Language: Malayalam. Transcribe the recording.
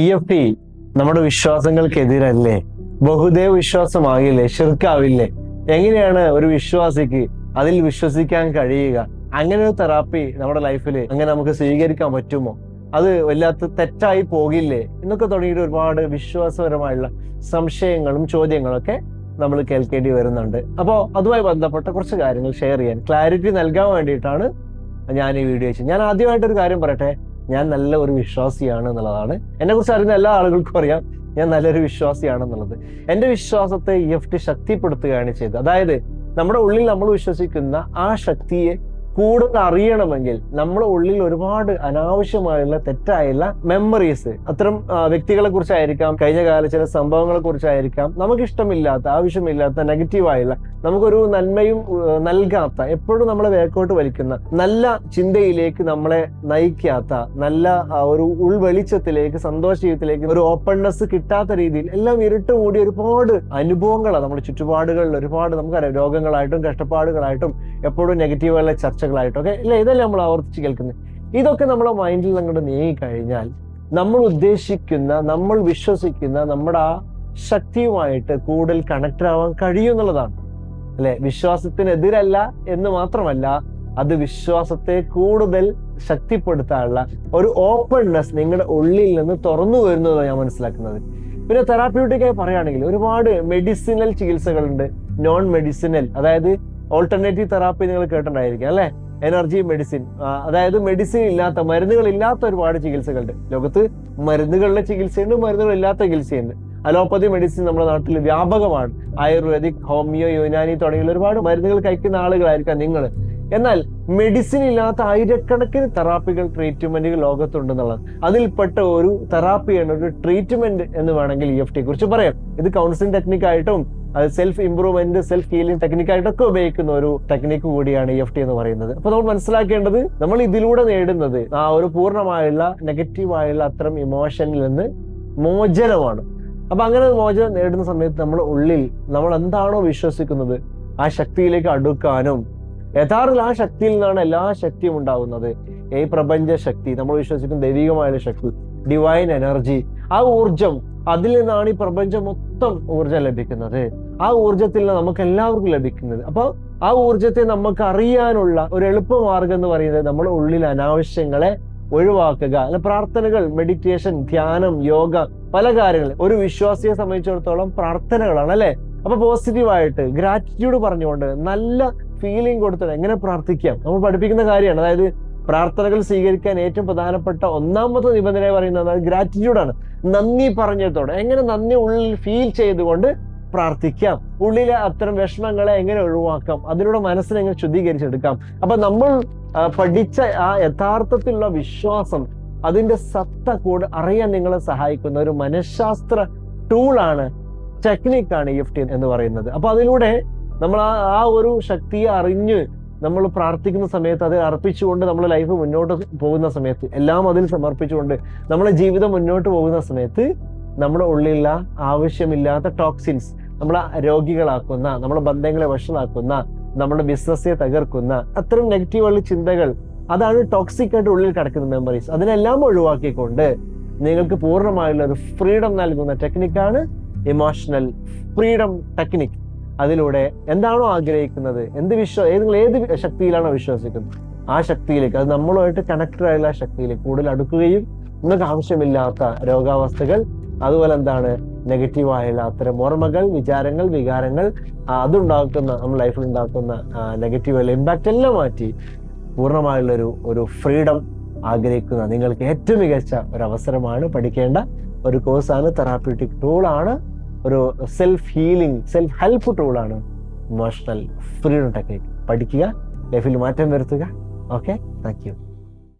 ഇ എഫ് ടി നമ്മുടെ വിശ്വാസങ്ങൾക്കെതിരല്ലേ? ബഹുദേവ വിശ്വാസമാകില്ലേ? ഷിർക്കാവില്ലേ എങ്ങനെയാണ് ഒരു വിശ്വാസിക്ക് അതിൽ വിശ്വസിക്കാൻ കഴിയുക? അങ്ങനെ ഒരു തെറാപ്പി നമ്മുടെ ലൈഫിൽ അങ്ങനെ നമുക്ക് സ്വീകരിക്കാൻ പറ്റുമോ? അത് വല്ലാത്ത തെറ്റായി പോകില്ലേ? എന്നൊക്കെ തുടങ്ങിയിട്ട് ഒരുപാട് വിശ്വാസപരമായുള്ള സംശയങ്ങളും ചോദ്യങ്ങളൊക്കെ നമ്മൾ കേൾക്കേണ്ടി വരുന്നുണ്ട്. അപ്പോൾ അതുമായി ബന്ധപ്പെട്ട കുറച്ച് കാര്യങ്ങൾ ഷെയർ ചെയ്യാൻ ക്ലാരിറ്റി നൽകാൻ വേണ്ടിയിട്ടാണ് ഞാൻ ഈ വീഡിയോ ചെയ്യുന്നത് ഞാൻ ആദ്യമായിട്ടൊരു കാര്യം പറയട്ടെ. ഞാൻ നല്ല ഒരു വിശ്വാസിയാണ് എന്നുള്ളതാണ്. എന്നെ കുറിച്ച് അറിയുന്ന എല്ലാ ആളുകൾക്കും അറിയാം ഞാൻ നല്ലൊരു വിശ്വാസിയാണെന്നുള്ളത് എന്റെ വിശ്വാസത്തെ ഇ എഫ് ടി ശക്തിപ്പെടുത്തുകയാണ് ചെയ്തത്. അതായത് നമ്മുടെ ഉള്ളിൽ നമ്മൾ വിശ്വസിക്കുന്ന ആ ശക്തിയെ കൂടുതൽ അറിയണമെങ്കിൽ നമ്മുടെ ഉള്ളിൽ ഒരുപാട് അനാവശ്യമായുള്ള തെറ്റായുള്ള മെമ്മറീസ് അത്തരം വ്യക്തികളെ കുറിച്ചായിരിക്കാം കഴിഞ്ഞ കാല ചില സംഭവങ്ങളെ കുറിച്ചായിരിക്കാം നമുക്ക് ഇഷ്ടമില്ലാത്ത ആവശ്യമില്ലാത്ത നെഗറ്റീവായുള്ള നമുക്കൊരു നന്മയും നൽകാത്ത എപ്പോഴും നമ്മളെ വേക്കോട്ട് വലിക്കുന്ന നല്ല ചിന്തയിലേക്ക് നമ്മളെ നയിക്കാത്ത നല്ല ഒരു ഉൾവെളിച്ചത്തിലേക്ക് സന്തോഷ ജീവിതത്തിലേക്ക് ഒരു ഓപ്പൺനെസ് കിട്ടാത്ത രീതിയിൽ എല്ലാം ഇരുട്ട് മൂടി ഒരുപാട് അനുഭവങ്ങളാണ്. നമ്മുടെ ചുറ്റുപാടുകളിൽ ഒരുപാട് നമുക്കറിയാം രോഗങ്ങളായിട്ടും കഷ്ടപ്പാടുകളായിട്ടും എപ്പോഴും നെഗറ്റീവായുള്ള ചർച്ചകളായിട്ടും ഒക്കെ ഇല്ല? ഇതല്ലേ നമ്മൾ ആവർത്തിച്ച് കേൾക്കുന്നത്. ഇതൊക്കെ നമ്മുടെ മൈൻഡിൽ അങ്ങോട്ട് നീങ്ങിക്കഴിഞ്ഞാൽ നമ്മൾ ഉദ്ദേശിക്കുന്ന നമ്മൾ വിശ്വസിക്കുന്ന നമ്മുടെ ആ ശക്തിയുമായിട്ട് കൂടുതൽ കണക്ട് ആവാൻ കഴിയും എന്നുള്ളതാണ്. അല്ലെ? വിശ്വാസത്തിനെതിരല്ല എന്ന് മാത്രമല്ല അത് വിശ്വാസത്തെ കൂടുതൽ ശക്തിപ്പെടുത്താനുള്ള ഒരു ഓപ്പൺനെസ് നിങ്ങളുടെ ഉള്ളിൽ നിന്ന് തുറന്നു വരുന്നതാണ് ഞാൻ മനസ്സിലാക്കുന്നത്. പിന്നെ തെറാപ്യൂട്ടിക്കായി പറയുകയാണെങ്കിൽ ഒരുപാട് മെഡിസിനൽ ചികിത്സകളുണ്ട്. നോൺ മെഡിസിനൽ അതായത് ഓൾട്ടർനേറ്റീവ് തെറാപ്പി നിങ്ങൾ കേട്ടിട്ടുണ്ടായിരിക്കും അല്ലെ? എനർജി മെഡിസിൻ അതായത് മെഡിസിൻ ഇല്ലാത്ത മരുന്നുകൾ ഇല്ലാത്ത ഒരുപാട് ചികിത്സകളുണ്ട്. ലോകത്ത് മരുന്നുകളുടെ ചികിത്സയുണ്ട് മരുന്നുകൾ ഇല്ലാത്ത ചികിത്സയുണ്ട്. അലോപ്പതി മെഡിസിൻ നമ്മുടെ നാട്ടിൽ വ്യാപകമാണ്. ആയുർവേദിക് ഹോമിയോ യുനാനി തുടങ്ങിയുള്ള ഒരുപാട് മരുന്നുകൾ കഴിക്കുന്ന ആളുകളായിരിക്കാം നിങ്ങൾ. എന്നാൽ മെഡിസിൻ ഇല്ലാത്ത ആയിരക്കണക്കിന് തെറാപ്പികൾ ട്രീറ്റ്മെന്റുകൾ ലോകത്തുണ്ടെന്നുള്ളത്. അതിൽപ്പെട്ട ഒരു തെറാപ്പിയാണ് ഒരു ട്രീറ്റ്മെന്റ് എന്ന് വേണമെങ്കിൽ ഇ എഫ് ടി കുറിച്ച് പറയാം. ഇത് കൗൺസിലിംഗ് ടെക്നിക്കായിട്ടും അത് സെൽഫ് ഇംപ്രൂവ്മെന്റ് സെൽഫ് ഹീലിംഗ് ടെക്നിക്കായിട്ടൊക്കെ ഉപയോഗിക്കുന്ന ഒരു ടെക്നിക്ക് കൂടിയാണ് ഇ എഫ് ടി എന്ന് പറയുന്നത്. അപ്പൊ നമ്മൾ മനസ്സിലാക്കേണ്ടത് നമ്മൾ ഇതിലൂടെ നേടുന്നത് ആ ഒരു പൂർണമായുള്ള നെഗറ്റീവായുള്ള അത്തരം ഇമോഷനിൽ നിന്ന് മോചനമാണ്. അപ്പൊ അങ്ങനെ മോചനം നേടുന്ന സമയത്ത് നമ്മൾ ഉള്ളിൽ നമ്മൾ എന്താണോ വിശ്വസിക്കുന്നത് ആ ശക്തിയിലേക്ക് അടുക്കാനും യഥാർത്ഥത്തിൽ ആ ശക്തിയിൽ നിന്നാണ് എല്ലാ ശക്തിയും ഉണ്ടാകുന്നത് ഈ പ്രപഞ്ച ശക്തി നമ്മൾ വിശ്വസിക്കുന്ന ദൈവികമായ ശക്തി ഡിവൈൻ എനർജി ആ ഊർജം അതിൽ നിന്നാണ് ഈ പ്രപഞ്ചം മൊത്തം ഊർജം ലഭിക്കുന്നത്. ആ ഊർജത്തിൽ നമുക്ക് എല്ലാവർക്കും ലഭിക്കുന്നത്. അപ്പോൾ ആ ഊർജത്തെ നമുക്ക് അറിയാനുള്ള ഒരു എളുപ്പമാർഗം എന്ന് പറയുന്നത് നമ്മുടെ ഉള്ളിൽ അനാവശ്യങ്ങളെ ഒഴിവാക്കുക. അല്ല പ്രാർത്ഥനകൾ മെഡിറ്റേഷൻ ധ്യാനം യോഗ പല കാര്യങ്ങൾ. ഒരു വിശ്വാസിയെ സംബന്ധിച്ചിടത്തോളം പ്രാർത്ഥനകളാണ് അല്ലെ? അപ്പൊ പോസിറ്റീവായിട്ട് ഗ്രാറ്റിറ്റ്യൂഡ് പറഞ്ഞുകൊണ്ട് നല്ല ഫീലിംഗ് കൊടുത്തിട്ട് എങ്ങനെ പ്രാർത്ഥിക്കാം? നമ്മൾ പഠിപ്പിക്കുന്ന കാര്യമാണ്. അതായത് പ്രാർത്ഥനകൾ സ്വീകരിക്കാൻ ഏറ്റവും പ്രധാനപ്പെട്ട ഒന്നാമത്തെ നിബന്ധന പറയുന്നത് ഗ്രാറ്റിറ്റ്യൂഡാണ് നന്ദി പറഞ്ഞതോടെ എങ്ങനെ നന്ദി ഉള്ളിൽ ഫീൽ ചെയ്തുകൊണ്ട് പ്രാർത്ഥിക്കാം. ഉള്ളിലെ അത്തരം വിഷമങ്ങളെ എങ്ങനെ ഒഴിവാക്കാം? അതിലൂടെ മനസ്സിനെ എങ്ങനെ ശുദ്ധീകരിച്ചെടുക്കാം? അപ്പൊ നമ്മൾ പഠിച്ച ആ യഥാർത്ഥത്തിലുള്ള വിശ്വാസം അതിന്റെ സത്ത കൂടെ അറിയാൻ നിങ്ങളെ സഹായിക്കുന്ന ഒരു മനഃശാസ്ത്ര ടൂളാണ് ടെക്നിക്കാണ് ഇ എഫ് ടി എന്ന് പറയുന്നത്. അപ്പൊ അതിലൂടെ നമ്മൾ ആ ആ ഒരു ശക്തിയെ അറിഞ്ഞ് നമ്മൾ പ്രാർത്ഥിക്കുന്ന സമയത്ത് അത് അർപ്പിച്ചുകൊണ്ട് നമ്മൾ ലൈഫ് മുന്നോട്ട് പോകുന്ന സമയത്ത് എല്ലാം അതിൽ സമർപ്പിച്ചുകൊണ്ട് നമ്മുടെ ജീവിതം മുന്നോട്ട് പോകുന്ന സമയത്ത് നമ്മുടെ ഉള്ളിലുള്ള ആവശ്യമില്ലാത്ത ടോക്സിൻസ് നമ്മളെ രോഗികളാക്കുന്ന നമ്മളെ ബന്ധങ്ങളെ വഷളാക്കുന്ന നമ്മുടെ ബിസിനസ്സിനെ തകർക്കുന്ന അത്തരം നെഗറ്റീവുള്ള ചിന്തകൾ അതാണ് ടോക്സിക് ആയിട്ട് ഉള്ളിൽ കിടക്കുന്ന മെമ്മറീസ് അതിനെല്ലാം ഒഴിവാക്കിക്കൊണ്ട് നിങ്ങൾക്ക് പൂർണമായുള്ള ഒരു ഫ്രീഡം നൽകുന്ന ടെക്നിക്കാണ് ഇമോഷണൽ ഫ്രീഡം ടെക്നിക് അതിലൂടെ എന്താണോ ആഗ്രഹിക്കുന്നത് എന്ത് വിശ്വാ ഏത് നിങ്ങൾ ഏത് ശക്തിയിലാണോ വിശ്വസിക്കുന്നത് ആ ശക്തിയിലേക്ക് അത് നമ്മളുമായിട്ട് കണക്റ്റഡ് ആയുള്ള ശക്തിയിലേക്ക് കൂടുതൽ അടുക്കുകയും നിങ്ങൾക്ക് ആവശ്യമില്ലാത്ത രോഗാവസ്ഥകൾ അതുപോലെ എന്താണ് നെഗറ്റീവായുള്ള അത്തരം ഓർമ്മകൾ വിചാരങ്ങൾ വികാരങ്ങൾ അതുണ്ടാക്കുന്ന നമ്മുടെ ലൈഫിൽ ഉണ്ടാക്കുന്ന നെഗറ്റീവ് ഇമ്പാക്റ്റ് എല്ലാം മാറ്റി പൂർണമായുള്ള ഒരു ഒരു ഫ്രീഡം ആഗ്രഹിക്കുന്ന നിങ്ങൾക്ക് ഏറ്റവും മികച്ച ഒരു അവസരമാണ് പഠിക്കേണ്ട ഒരു കോഴ്സാണ് തെറാപ്യൂട്ടിക് ടൂളാണ് ഒരു സെൽഫ് ഹീലിംഗ് സെൽഫ് ഹെൽപ്പ് ടൂളാണ് ഇമോഷണൽ ഫ്രീഡം ടെക്നിക് പഠിക്കുക ലൈഫിൽ മാറ്റം വരുത്തുക. Okay thank you